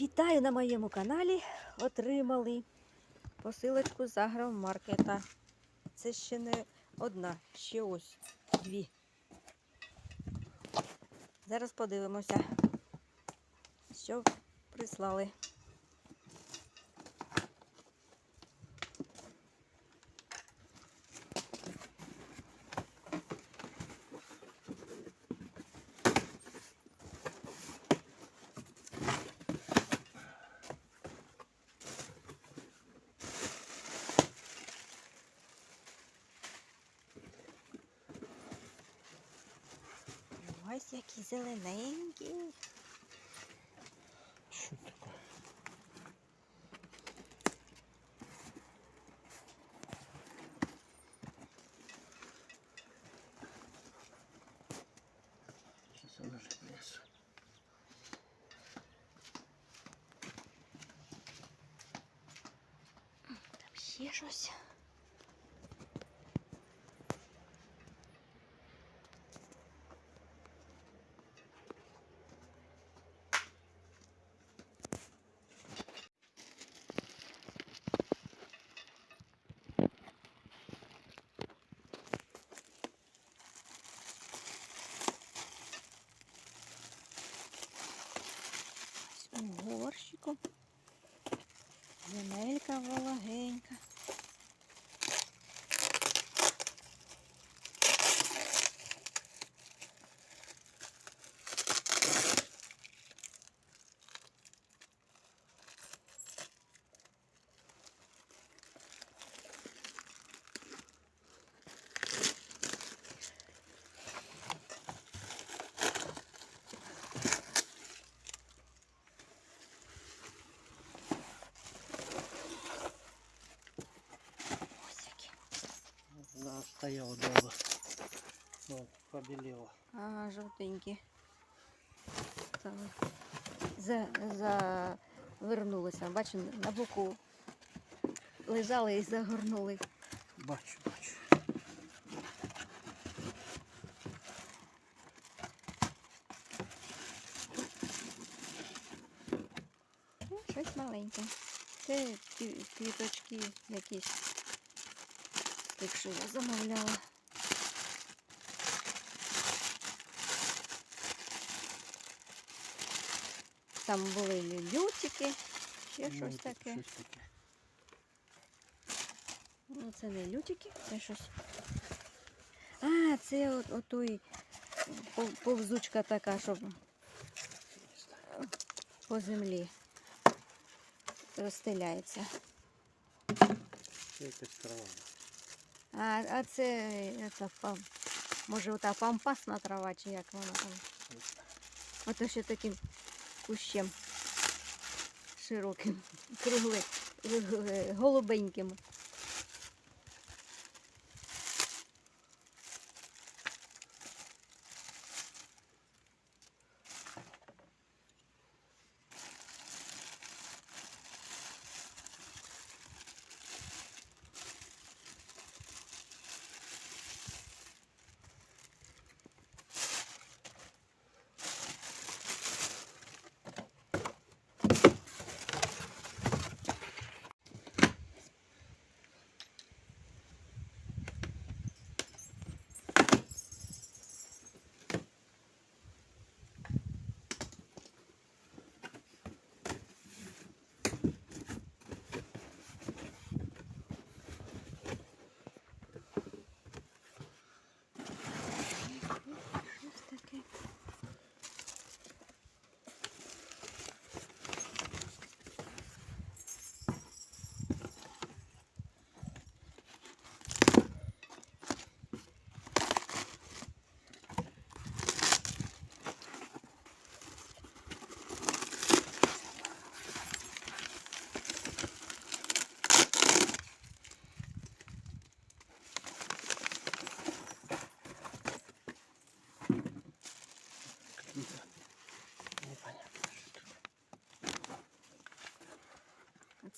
Вітаю на моєму каналі. Отримали посилочку з агромаркета. Це ще не одна, ще ось дві. Зараз подивимося, що прислали. Ось які зелененькі. Що таке? Там ще щось. Ось у горщику. Земелька вологенька. Ось які. Она стояла долго. Вот, побелела. Ага, жовтенькі. Там за, завернулися. Бачу, на боку лежали і загорнули. Бачу, бачу. Ну, щось маленьке. Це квіточки якісь. Якщо я замовляла. Там були лютики, ще Ну, щось таке. Щось таке. Ну, це не лютики, це щось. А, це от, отой пов- повзучка така, щоб по землі розстеляється. Це якась трава. А, а це, це пам, може ота пампасна трава, чи як вона там. Ото ще таким кущем широким, круглим, голубеньким.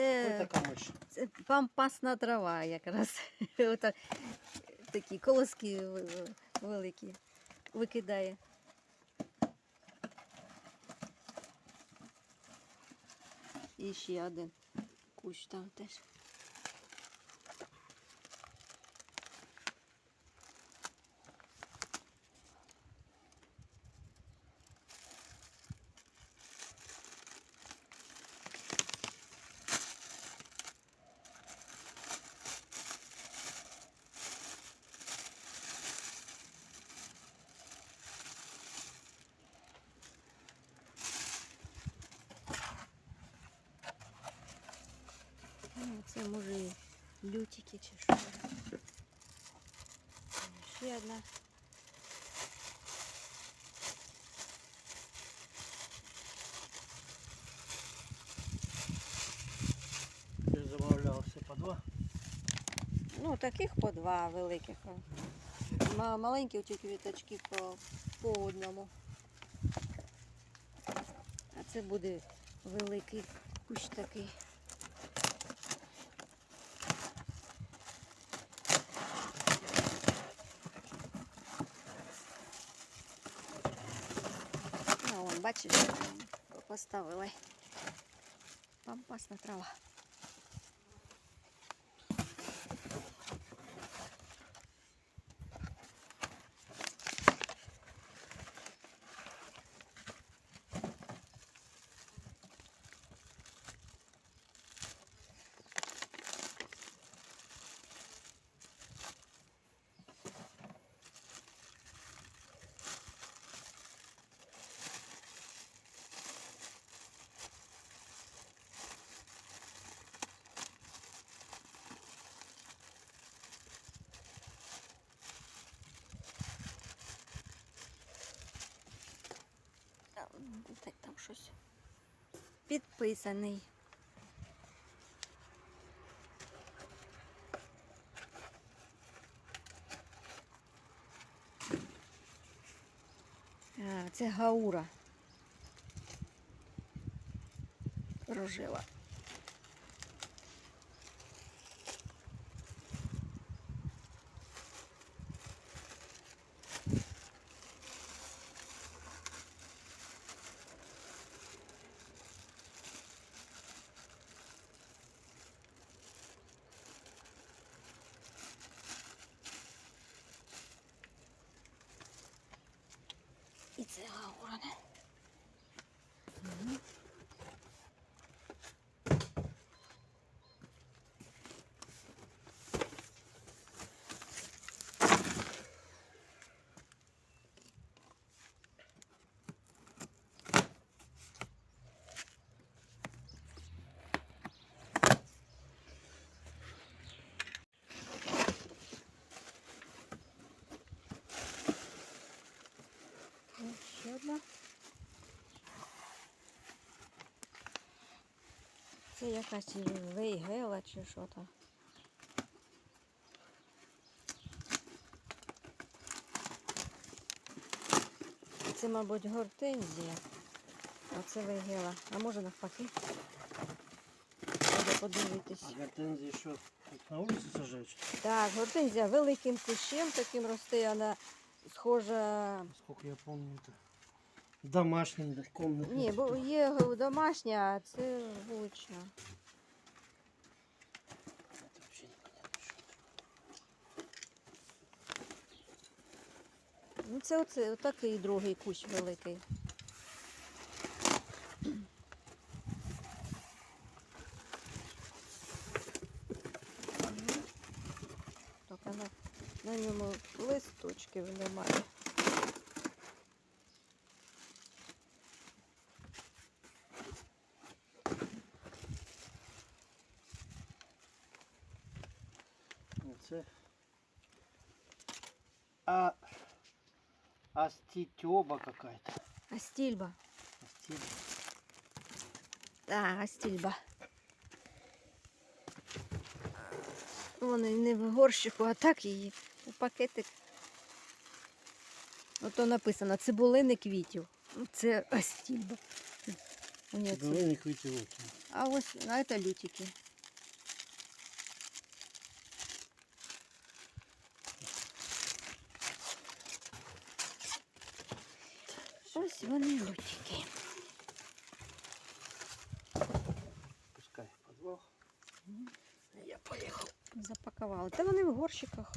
Ось Це, така миш. це пампасна трава якраз. Ото такі колоски великі викидає. І ще один кущ там теж. Ну, Це може і лютики чи що. Ще одна. Я замовляв все по два. Ну, таких по два великих. Маленькі ті квіточки по, по одному. А це буде великий кущ такий. А, вон, бачиш, поставили. Пампасна трава. Так, там щось. Підписаний. Це гаура. Рожила. Це гаура. не? Мгм. Ось Ще одна. Це якась вейгела чи що там. Це, мабуть, гортензія. А це вейгела. А може навпаки. Треба подивитись. А гортензии что, тут на улице сажать? Так, гортензія великим кущем таким росте, вона схожа. Сколько я помню, это домашний, да, комнатный. Ні, бо є г- домашня, а це вулична. Это вообще непонятно, что. Ну, це оце, отакий другий кущ великий. Мгм. Тільки на, на ньому листочків немає. Це... А... Аститёба какая-то. Астільба. Астиба. Так, астільба. Вони не в горщику, а так її у пакетик. Ото написано цибулини квітів. Ну, Це астільба. Це- Цибулины. А ось, а це лютики. вони лютики. Пускай подвох. Я поїхав. Запакували. Та вони в горщиках.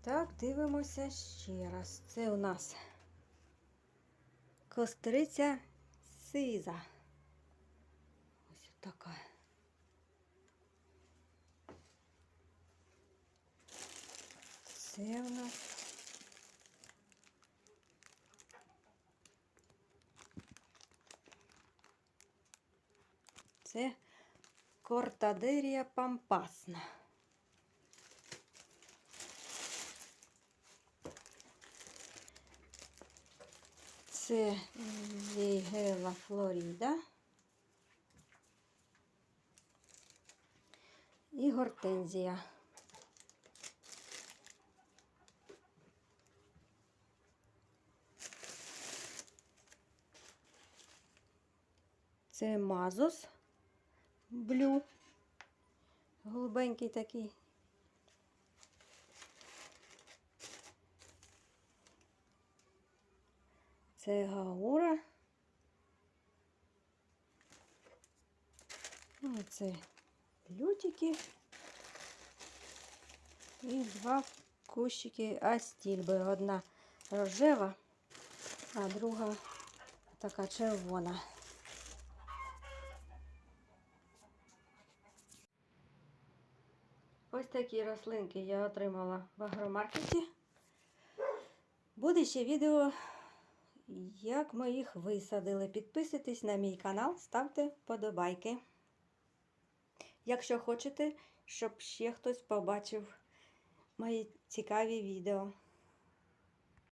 Так, дивимося ще раз. Це у нас костриця сиза. Ось така. Це у нас. Це кортадерія пампасна. Це Лігела Флоріда. І гортензія. Це Мазус Блю. Голубенький такий. Це Гаура. Ну, це лютики. І два кущики астільби. Одна рожева, а друга така червона. Ось такі рослинки я отримала в агромаркеті. Буде ще відео, як ми їх висадили. Підписуйтесь на мій канал, ставте вподобайки. Якщо хочете, щоб ще хтось побачив мої цікаві відео.